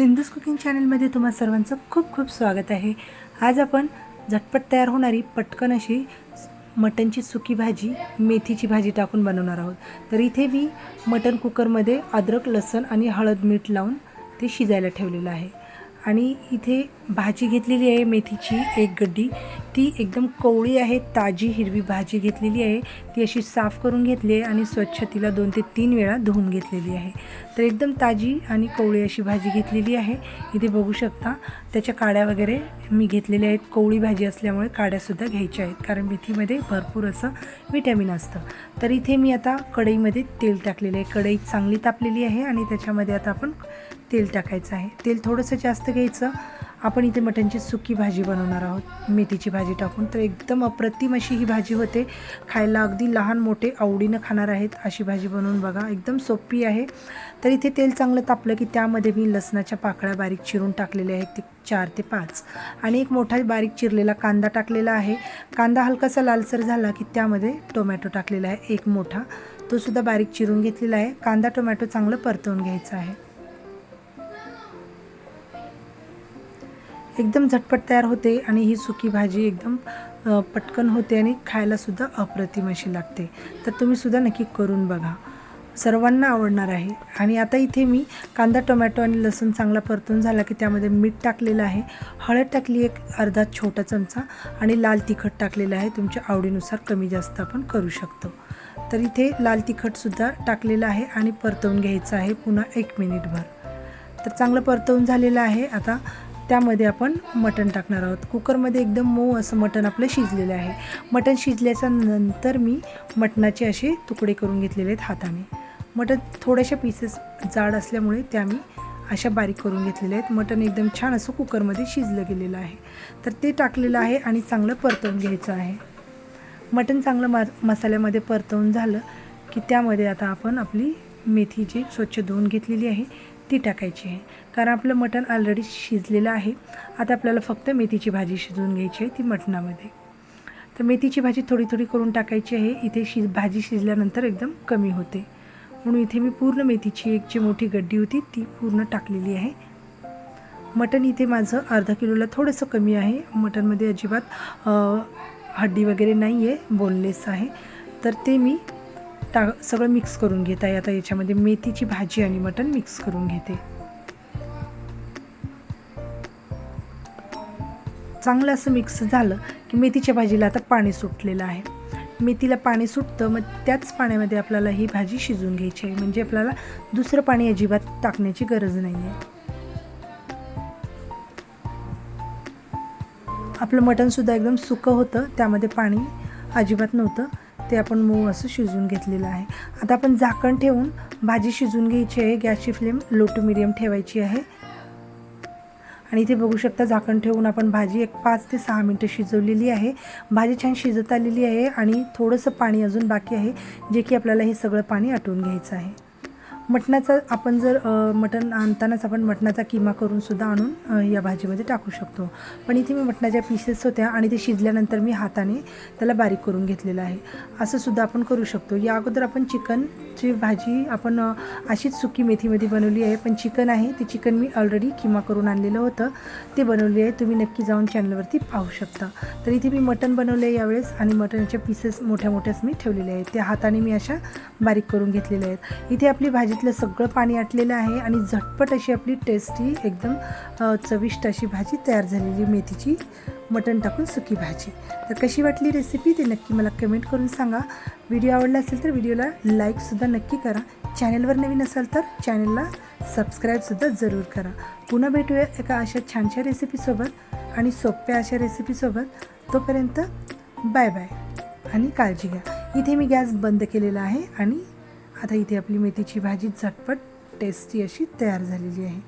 सिंधूस cooking चॅनलमध्ये तुम्हा सर्वांचं खूप खूप स्वागत आहे. आज आपण झटपट तयार होणारी पटकन अशी मटणची सुकी भाजी मेथीची भाजी टाकून बनवणार आहोत. तर इथे मी मटण कुकरमध्ये अद्रक लसण आणि हळद मीठ लावून ते शिजायला ठेवलेलं आहे. आणि इथे भाजी घेतलेली आहे मेथीची एक गड्डी. ती एकदम कोवळी आहे ताजी हिरवी भाजी घेतलेली आहे. ती अशी साफ करून घेतली आहे आणि स्वच्छ तिला दोन ते तीन वेळा धुवून घेतलेली आहे. तर एकदम ताजी आणि कोवळी अशी भाजी घेतलेली आहे. इथे बघू शकता त्याच्या काड्या वगैरे मी घेतलेले आहेत कोवळी भाजी असल्यामुळे काड्यासुद्धा घ्यायच्या आहेत. कारण मेथीमध्ये भरपूर असं विटॅमिन असतं. तर इथे मी आता कढईमध्ये तेल टाकलेलं आहे. कढई चांगली तापलेली आहे आणि त्याच्यामध्ये आता आपण तेल टाकायचं आहे. तेल थोडंसं जास्त घ्यायचं. आपण इथे मटणची सुकी भाजी बनवणार आहोत. मेथीची भाजी टाकून. तर एकदम अप्रतिम अशी ही भाजी होते. खायला अगदी लहान मोठे आवडीनं खाणार आहेत अशी भाजी बनवून बघा. एकदम सोपी आहे. तर इथे तेल चांगलं तापलं की त्यामध्ये मी लसणाच्या पाकळ्या बारीक चिरून टाकलेल्या आहेत. ते चार ते पाच. आणि एक मोठा बारीक चिरलेला कांदा टाकलेला आहे. कांदा हलकासा लालसर झाला की त्यामध्ये टोमॅटो टाकलेला आहे. एक मोठा. तो सुद्धा बारीक चिरून घेतलेला आहे. कांदा टोमॅटो चांगलं परतवून घ्यायचं आहे. एकदम झटपट तयार होते आणि ही सुकी भाजी एकदम पटकन होते आणि खायलासुद्धा अप्रतिम अशी लागते. तर तुम्हीसुद्धा नक्की करून बघा. सर्वांना आवडणार आहे. आणि आता इथे मी कांदा टोमॅटो आणि लसूण चांगला परतून झाला की त्यामध्ये मीठ टाकलेलं आहे. हळद टाकली एक अर्धा छोटा चमचा आणि लाल तिखट टाकलेलं आहे. तुमच्या आवडीनुसार कमी जास्त आपण करू शकतो. तर इथे लाल तिखटसुद्धा टाकलेलं आहे आणि परतवून घ्यायचं आहे पुन्हा एक मिनिटभर. तर चांगलं परतवून झालेलं आहे. आता त्यामध्ये आपण मटण टाकणार आहोत. कुकरमध्ये एकदम मऊ असं मटण आपलं शिजलेलं आहे. मटण शिजल्याच्या नंतर मी मटणाचे असे तुकडे करून घेतलेले आहेत हाताने. मटण थोड्याशा पीसेस जाड असल्यामुळे त्या मी अशा बारीक करून घेतलेल्या आहेत. मटण एकदम छान असं कुकरमध्ये शिजलं गेलेलं आहे. तर ते टाकलेलं आहे आणि चांगलं परतवून घ्यायचं आहे. मटण चांगलं मा मसाल्यामध्ये परतवून झालं की त्यामध्ये आता आपण आपली मेथी जी स्वच्छ धुवून घेतलेली आहे. ती टाकायची आहे. कारण आपलं मटण ऑलरेडी शिजलेलं आहे. आता आपल्याला फक्त मेथीची भाजी शिजवून घ्यायची आहे ती मटणामध्ये. तर मेथीची भाजी थोडी थोडी करून टाकायची आहे. इथे शिज भाजी शिजल्यानंतर एकदम कमी होते. म्हणून इथे मी पूर्ण मेथीची एक जी मोठी गड्डी होती ती पूर्ण टाकलेली आहे. मटण इथे माझं अर्धा किलोला थोडंसं कमी आहे. मटणमध्ये अजिबात हड्डी वगैरे नाही आहे बोनलेस आहे. तर ते मी टा सगळं मिक्स करून घेत आहे. आता याच्यामध्ये मेथीची भाजी आणि मटण मिक्स करून घेते. चांगलं असं मिक्स झालं की मेथीच्या भाजीला आता पाणी सुटलेलं आहे. मेथीला पाणी सुटतं मग त्याच पाण्यामध्ये आपल्याला ही भाजी शिजून घ्यायची आहे. म्हणजे आपल्याला दुसरं पाणी अजिबात टाकण्याची गरज नाही आहे आपलं मटणसुद्धा एकदम सुकं होतं. त्यामध्ये पाणी अजिबात नव्हतं. ते आपण मऊ असं शिजवून घेतलेलं आहे. आता आपण झाकण ठेवून भाजी शिजवून घ्यायची आहे. गॅसची फ्लेम लो टू मिडियम ठेवायची आहे. आणि इथे बघू शकता झाकण ठेवून आपण भाजी एक पाच ते सहा मिनटं शिजवलेली आहे. भाजी छान शिजत आलेली आहे आणि थोडंसं पाणी अजून बाकी आहे जे की आपल्याला हे सगळं पाणी आटवून घ्यायचं आहे. मटणाचा आपण जर मटण आणतानाच आपण मटणाचा किमा करून सुद्धा आणून या भाजीमध्ये टाकू शकतो. पण इथे मी मटणाच्या पीसेस होत्या आणि ते शिजल्यानंतर मी हाताने त्याला बारीक करून घेतलेलं आहे. असं सुद्धा आपण करू शकतो. या अगोदर आपण चिकनची भाजी आपण अशीच सुकी मेथीमध्ये बनवली आहे. पण चिकन आहे ते चिकन मी ऑलरेडी किमा करून आणलेलं होतं. ते बनवले आहे. तुम्ही नक्की जाऊन चॅनलवरती पाहू शकता. तर इथे मी मटण बनवलं आहे यावेळेस आणि मटणाच्या पीसेस मोठ्या मोठ्याच मी ठेवलेले आहेत. त्या हाताने मी अशा बारीक करून घेतलेल्या आहेत. इथे आपली भाजी भाजीतलं सगळं पाणी आटलेलं आहे आणि झटपट अशी आपली टेस्टी एकदम चविष्ट अशी भाजी तयार झालेली मेथीची मटण टाकून सुकी भाजी. तर कशी वाटली रेसिपी ते नक्की मला कमेंट करून सांगा. व्हिडिओ आवडला असेल तर व्हिडिओला लाईकसुद्धा नक्की करा. चॅनलवर नवीन असाल तर चॅनलला सबस्क्राईबसुद्धा जरूर करा. पुन्हा भेटूया एका अशा छानशा रेसिपीसोबत आणि सोप्या अशा रेसिपीसोबत तोपर्यंत बाय बाय आणि काळजी घ्या. इथे मी गॅस बंद केलेला आहे आणि आता इथे आपली मेथीची भाजी झटपट टेस्टी अशी तयार झालेली आहे.